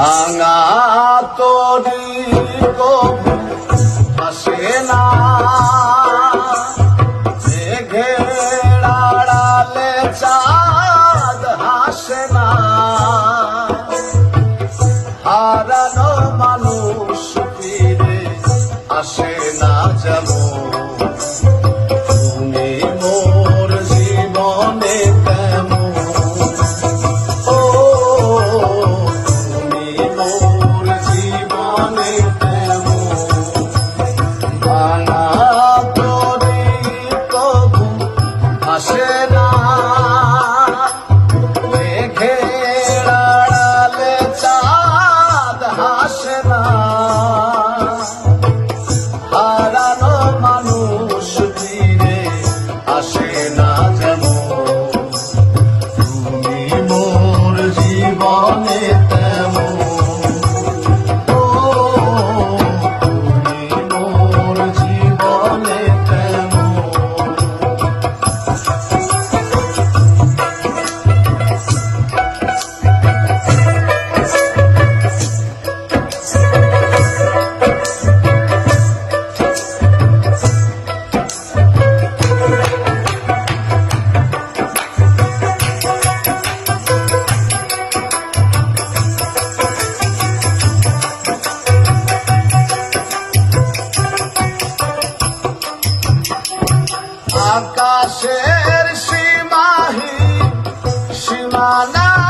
ভাঙা তরি আসে না। ঘেড়াড়ালে চাঁদ হাসে না। হারানো মানুষ ফিরে আসে না যেমন আকাশের সীমাহী সীমানা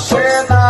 আসে না।